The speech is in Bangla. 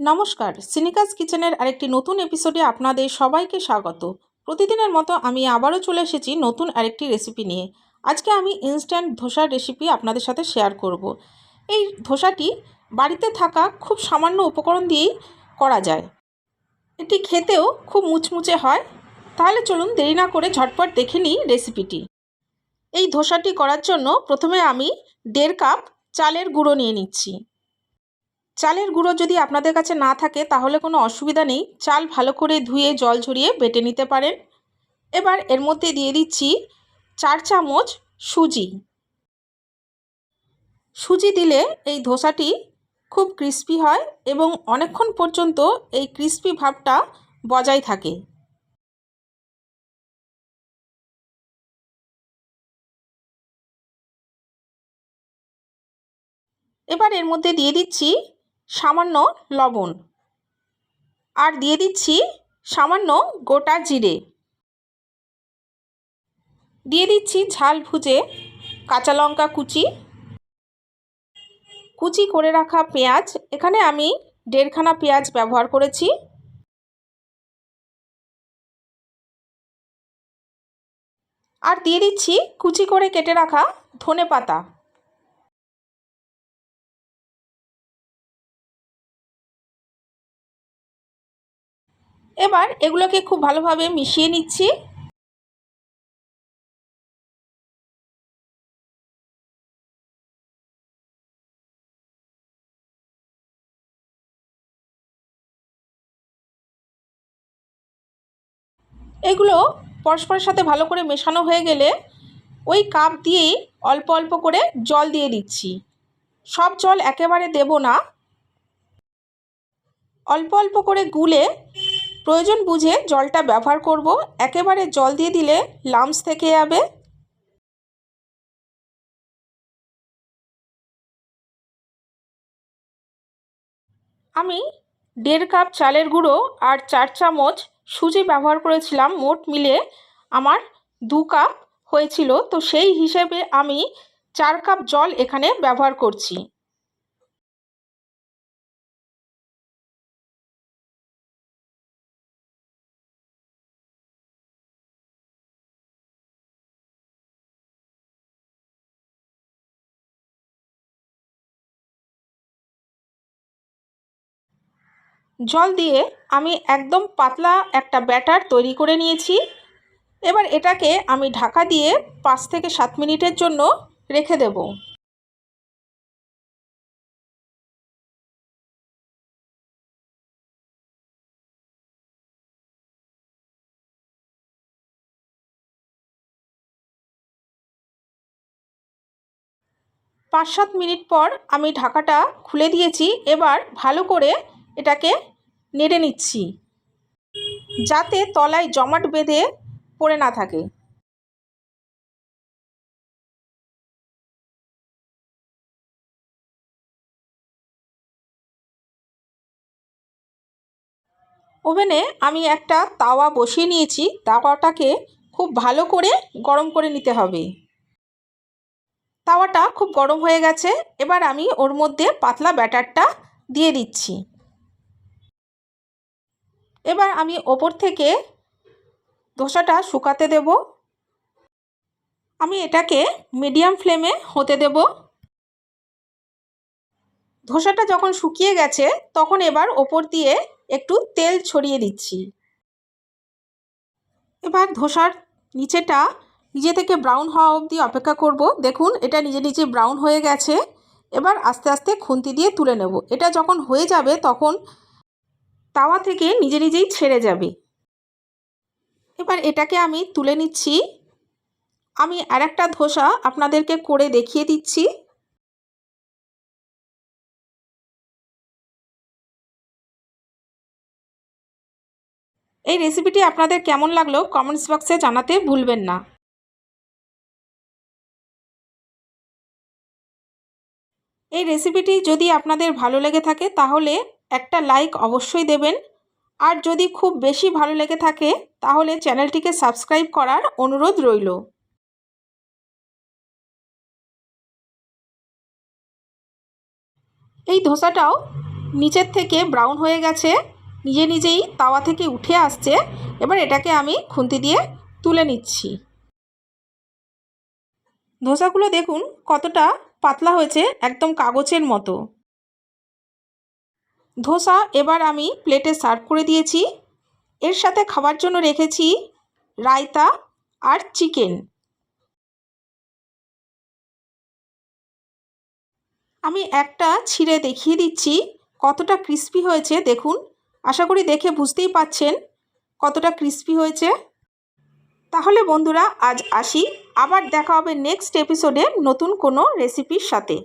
নমস্কার, সিনিকাস কিচেনের আরেকটি নতুন এপিসোডে আপনাদের সবাইকে স্বাগত। প্রতিদিনের মতো আমি আবারও চলে এসেছি নতুন আরেকটি রেসিপি নিয়ে। আজকে আমি ইনস্ট্যান্ট ধোসার রেসিপি আপনাদের সাথে শেয়ার করব। এই ধোসাটি বাড়িতে থাকা খুব সামান্য উপকরণ দিয়েই করা যায়। এটি খেতেও খুব মুচমুচে হয়। তাহলে চলুন দেরি না করে ঝটপট দেখে নিই রেসিপিটি। এই ধোসাটি করার জন্য প্রথমে আমি দেড় কাপ চালের গুঁড়ো নিয়ে নিচ্ছি। চালের গুঁড়ো যদি আপনাদের কাছে না থাকে, তাহলে কোনো অসুবিধা নেই। চাল ভালো করে ধুয়ে, জল ঝরিয়ে বেটে নিতে পারেন। এবার এর মধ্যে দিয়ে দিচ্ছি চার চামচ সুজি। সুজি দিলে এই ধোসাটি খুব ক্রিস্পি হয় এবং অনেকক্ষণ পর্যন্ত এই ক্রিস্পি ভাবটা বজায় থাকে। এবার এর মধ্যে দিয়ে দিচ্ছি সামান্য লবণ। আর দিয়ে দিচ্ছি সামান্য গোটা জিরে। দিয়ে দিচ্ছি ঝাল ভুজে কাঁচা লঙ্কা কুচি। কুচি করে রাখা পেঁয়াজ। এখানে আমি দেড়খানা পেঁয়াজ ব্যবহার করেছি। আর দিয়ে দিচ্ছি কুচি করে কেটে রাখা ধনে পাতা। এবার এগুলোকে খুব ভালোভাবে মিশিয়ে নিচ্ছি। এগুলো পরস্পরের সাথে ভালো করে মেশানো হয়ে গেলে ওই কাপ দিয়েই অল্প অল্প করে জল দিয়ে দিচ্ছি। সব জল একেবারে দেব না। অল্প অল্প করে গুলে প্রয়োজন বুঝে জলটা ব্যবহার করব। একেবারে জল দিয়ে দিলে লামস থেকে যাবে। আমি দেড় কাপ চালের গুঁড়ো আর চার চামচ সুজি ব্যবহার করেছিলাম মোট মিলে। আমার দু কাপ হয়েছিল, তো সেই হিসেবে আমি চার কাপ জল এখানে ব্যবহার করছি। জল দিয়ে আমি একদম পাতলা একটা ব্যাটার তৈরি করে নিয়েছি। এবার এটাকে আমি ঢাকা দিয়ে পাঁচ থেকে সাত মিনিটের জন্য রেখে দেব। পাঁচ সাত মিনিট পর আমি ঢাকাটা খুলে দিয়েছি। এবার ভালো করে এটাকে নেড়ে নিচ্ছি, যাতে তলায় জমাট বেঁধে পড়ে না থাকে। ওভেনে আমি একটা তাওয়া বসিয়ে নিয়েছি। তাওয়াটাকে খুব ভালো করে গরম করে নিতে হবে। তাওয়াটা খুব গরম হয়ে গেছে। এবার আমি ওর মধ্যে পাতলা ব্যাটারটা দিয়ে দিচ্ছি। এবার আমি ওপর থেকে ধোসাটা শুকাতে দেব। আমি এটাকে মিডিয়াম ফ্লেমে হতে দেব। ধোসাটা যখন শুকিয়ে গেছে, তখন এবার ওপর দিয়ে একটু তেল ছড়িয়ে দিচ্ছি। এবার ধোসার নিচেটা নিজে থেকে ব্রাউন হওয়া অবধি অপেক্ষা করব। দেখুন, এটা নিজে নিজে ব্রাউন হয়ে গেছে। এবার আস্তে আস্তে খুন্তি দিয়ে তুলে নেব। এটা যখন হয়ে যাবে, তখন তাওয়া থেকে নিজে নিজেই ছেড়ে যাবে। এবার এটাকে আমি তুলে নিচ্ছি। আমি আর একটা ধোসা আপনাদেরকে করে দেখিয়ে দিচ্ছি। এই রেসিপিটি আপনাদের কেমন লাগল কমেন্টস বক্সে জানাতে ভুলবেন না। এই রেসিপিটি যদি আপনাদের ভালো লেগে থাকে তাহলে একটা লাইক অবশ্যই দেবেন। আর যদি খুব বেশি ভালো লেগে থাকে, তাহলে চ্যানেলটিকে সাবস্ক্রাইব করার অনুরোধ রইল। এই ধোসাটাও নিচের থেকে ব্রাউন হয়ে গেছে, নিজে নিজেই তাওয়া থেকে উঠে আসছে। এবার এটাকে আমি খুন্তি দিয়ে তুলে নিচ্ছি। ধোসাগুলো দেখুন কতটা পাতলা হয়েছে, একদম কাগজের মতো। ধোসা এবার আমি প্লেটে সার্ভ করে দিয়েছি। এর সাথে খাবার জন্য রেখেছি রায়তা আর চিকেন আমি একটা ছিঁড়ে দেখিয়ে দিচ্ছি, কতটা ক্রিস্পি হয়েছে দেখুন। আশা করি দেখে বুঝতেই পাচ্ছেন কতটা ক্রিস্পি হয়েছে। তাহলে বন্ধুরা, আজ আসি। আবার দেখা হবে নেক্সট এপিসোডে নতুন কোনো রেসিপির সাথে।